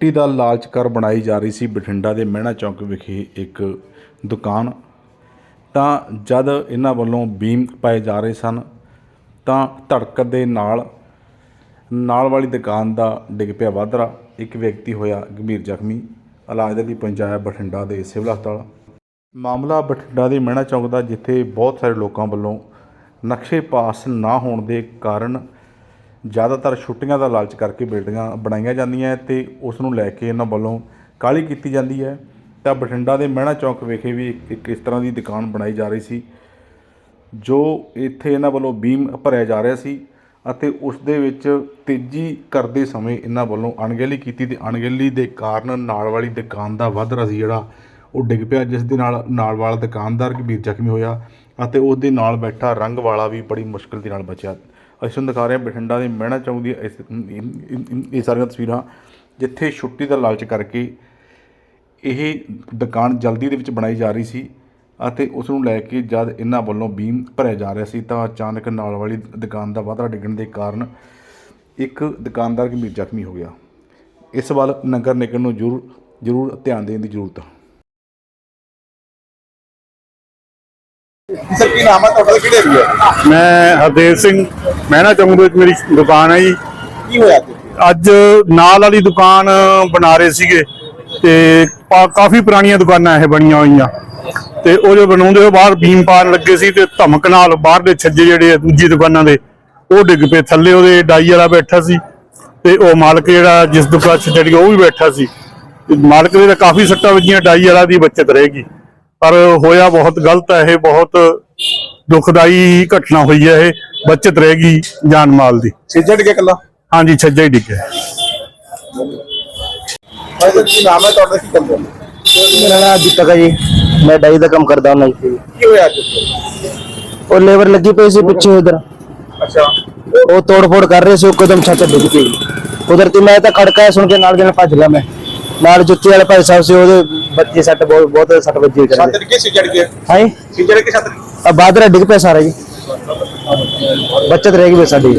ਮਿੱਟੀ ਦਾ ਲਾਲਚ ਕਰ ਬਣਾਈ ਜਾ ਰਹੀ ਸੀ ਬਠਿੰਡਾ ਦੇ ਮਹਿਣਾ ਚੌਂਕ ਵਿਖੇ ਇੱਕ ਦੁਕਾਨ। ਤਾਂ ਜਦ ਇਹਨਾਂ ਵੱਲੋਂ ਬੀਮ ਪਾਏ ਜਾ ਰਹੇ ਸਨ, ਤਾਂ ਧੜਕ ਦੇ ਨਾਲ ਨਾਲ ਵਾਲੀ ਦੁਕਾਨ ਦਾ ਡਿੱਗ ਪਿਆ ਵਾਧਰਾ। ਇੱਕ ਵਿਅਕਤੀ ਹੋਇਆ ਗੰਭੀਰ ਜ਼ਖਮੀ। ਇਲਾਜ ਦੇ ਲਈ ਪਹੁੰਚਾਇਆ ਬਠਿੰਡਾ ਦੇ ਸਿਵਲ ਹਸਪਤਾਲ। ਮਾਮਲਾ ਬਠਿੰਡਾ ਦੇ ਮਹਿਣਾ ਚੌਂਕ ਦਾ, ਜਿੱਥੇ ਬਹੁਤ ਸਾਰੇ ਲੋਕਾਂ ਵੱਲੋਂ ਨਕਸ਼ੇ ਪਾਸ ਨਾ ਹੋਣ ਦੇ ਕਾਰਨ ਜ਼ਿਆਦਾਤਰ ਛੁੱਟੀਆਂ ਦਾ ਲਾਲਚ ਕਰਕੇ ਬਿਲਡਿੰਗਾਂ ਬਣਾਈਆਂ ਜਾਂਦੀਆਂ ਤੇ ਉਸ ਨੂੰ ਲੈ ਕੇ ਇਹਨਾਂ ਵੱਲੋਂ ਕਾਹਲੀ ਕੀਤੀ ਜਾਂਦੀ ਹੈ। ਤਾਂ ਬਠਿੰਡਾ ਦੇ ਮਹਿਣਾ ਚੌਂਕ ਵਿਖੇ ਵੀ ਇੱਕ- ਇਸ ਤਰ੍ਹਾਂ ਦੀ ਦੁਕਾਨ ਬਣਾਈ ਜਾ ਰਹੀ ਸੀ, ਜੋ ਇੱਥੇ ਇਹਨਾਂ ਵੱਲੋਂ ਬੀਮ ਭਰਿਆ ਜਾ ਰਿਹਾ ਸੀ ਅਤੇ ਉਸ ਦੇ ਵਿੱਚ ਤੇਜ਼ੀ ਕਰਦੇ ਸਮੇਂ ਇਹਨਾਂ ਵੱਲੋਂ ਅਣਗਹਿਲੀ ਕੀਤੀ ਤੇ ਅਣਗਹਿਲੀ ਦੇ ਕਾਰਨ ਨਾਲ ਵਾਲੀ ਦੁਕਾਨ ਦਾ ਵਾਧਰਾ ਸੀ ਜਿਹੜਾ ਉਹ ਡਿੱਗ ਪਿਆ, ਜਿਸ ਦੇ ਨਾਲ ਨਾਲ ਵਾਲਾ ਦੁਕਾਨਦਾਰ ਗੰਭੀਰ ਜ਼ਖਮੀ ਹੋਇਆ ਅਤੇ ਉਸ ਦੇ ਨਾਲ ਬੈਠਾ ਰੰਗ ਵਾਲਾ ਵੀ ਬੜੀ ਮੁਸ਼ਕਲ ਦੇ ਨਾਲ ਬਚਿਆ। ਅਸੀਂ ਤੁਹਾਨੂੰ ਦਿਖਾ ਰਹੇ ਹਾਂ ਬਠਿੰਡਾ ਦੇ ਮਹਿਣਾ ਚੌਂਕ ਦੀ ਇਸ- ਇਹ ਸਾਰੀਆਂ ਤਸਵੀਰਾਂ, ਜਿੱਥੇ ਛੁੱਟੀ ਦਾ ਲਾਲਚ ਕਰਕੇ ਇਹ ਦੁਕਾਨ ਜਲਦੀ ਦੇ ਵਿੱਚ ਬਣਾਈ ਜਾ ਰਹੀ ਸੀ ਅਤੇ ਉਸ ਨੂੰ ਲੈ ਕੇ ਜਦ ਇਹਨਾਂ ਵੱਲੋਂ ਬੀਮ ਭਰਿਆ ਜਾ ਰਿਹਾ ਸੀ ਤਾਂ ਅਚਾਨਕ ਨਾਲ ਵਾਲੀ ਦੁਕਾਨ ਦਾ ਵਾਧਾ ਡਿੱਗਣ ਦੇ ਕਾਰਨ ਇੱਕ ਦੁਕਾਨਦਾਰ ਗੰਭੀਰ ਜ਼ਖਮੀ ਹੋ ਗਿਆ। ਇਸ ਵੱਲ ਨਗਰ ਨਿਗਮ ਨੂੰ ਜ਼ਰੂਰ ਜ਼ਰੂਰ ਧਿਆਨ ਦੇਣ ਦੀ ਜ਼ਰੂਰਤ ਹੈ ਸਰ ਕੀ ਨਾਮ ਹੈ ਤੁਹਾਡਾ? ਤੇ ਕਿਹੜੇ ਏਰੀਆ ਮੈਂ ਹਰਦੇਵ ਸਿੰਘ। ਮਹਿਣਾ ਚੌਂਕ ਦੇ ਵਿੱਚ ਮੇਰੀ ਦੁਕਾਨ ਹੈ ਜੀ। ਕੀ ਹੋਇਆ? ਅੱਜ? ਨਾਲ ਵਾਲੀ ਦੁਕਾਨ ਬਣਾ ਰਹੇ ਸੀਗੇ ਤੇ ਕਾਫੀ ਪੁਰਾਣੀਆਂ ਦੁਕਾਨਾਂ ਇਹ ਬਣੀਆਂ ਹੋਈਆਂ। ਤੇ ਉਹ ਜੋ ਬਣਾਉਂਦੇ ਹੋ ਬਾਹਰ ਬੀਮ ਪਾਣ ਲੱਗੇ ਸੀ ਤੇ ਧਮਕ ਨਾਲ ਬਾਹਰ ਦੇ ਛੱਜੇ ਜਿਹੜੇ ਦੂਜੀ ਦੁਕਾਨਾਂ ਦੇ ਉਹ ਡਿੱਗ ਪਏ। ਥੱਲੇ ਉਹਦੇ ਡਾਈ ਵਾਲਾ ਬੈਠਾ ਸੀ ਤੇ ਉਹ ਮਾਲਕ ਜਿਹੜਾ ਜਿਸ ਦੁਕਾਨ 'ਚ ਜਿਹੜੀ ਉਹ ਵੀ ਬੈਠਾ ਸੀ। ਮਾਲਕ ਦੇ ਤਾਂ ਕਾਫੀ ਸੱਟਾਂ ਵੱਜੀਆਂ ਡਾਈ ਵਾਲਾ ਦੀ ਬਚਤ ਰਹੇਗੀ। ਪਰ ਹੋਇਆ ਬਹੁਤ ਗਲਤ ਹੈ ਇਹ ਬਹੁਤ ਦੁਖਦਾਈ ਘਟਨਾ ਹੋਈ ਹੈ ਇਹ ਬਚਤ ਰਹੇਗੀ ਜਾਨ ਮਾਲ ਦੀ। ਛੇਜੜ ਕੇ ਕੱਲਾ ਹਾਂਜੀ ਛੱਜਾ ਹੀ ਡਿੱਗਿਆ। ਭਾਈ ਸਰ ਕੀ ਨਾਮ ਹੈ ਤੁਹਾਡਾ ਕੀ ਕੰਮ ਕਰਦੇ? ਮੇਰਾ ਨਾਮ ਦੀਪਕ ਹੈ ਜੀ। ਮੈਂ ਡਾਈ ਦਾ ਕੰਮ ਕਰਦਾ ਹਾਂ ਇੱਥੇ ਕੀ ਹੋਇਆ ਅੱਜ? ਇੱਥੇ? ਉਹ ਲੇਬਰ ਲੱਗੀ ਪਈ ਸੀ ਪਿੱਛੇ ਉਧਰ। ਅੱਛਾ। ਉਹ ਤੋੜ ਫੋੜ ਕਰ ਰਹੇ ਸੀ ਉਹ ਕਦਮ ਛੱਤ ਡਿੱਗ ਪਈ। ਕੁਦਰਤੀ ਮੈਂ ਤਾਂ ਖੜਕਾ ਸੁਣ ਕੇ ਨਾਲ ਦੇ ਨਾਲ ਭੱਜ ਗਿਆ ਮੈਂ। ਨਾਲ ਜੁੱਤੀ ਵਾਲੇ ਭਾਈ ਸਾਹਿਬ ਸੀ ਉਹਦੇ ਬੱਚੇ ਸੱਟ ਬਹੁਤ ਬਹੁਤ ਸੱਟ ਵੱਜੀ ਛੱਤ ਕਰਦੇ ਡਿੱਗੇ ਛੇਜੜ ਕੇ? ਹਾਈ ਛੇਜੜ ਕੇ ਛੱਤ ਆ ਬਾਦਰਾ ਡਿੱਗ ਪਿਆ ਸਾਰਾ ਜੀ। ਬੱਚਤ ਰਹੇਗੀ ਬਸ ਸਾਡੀ।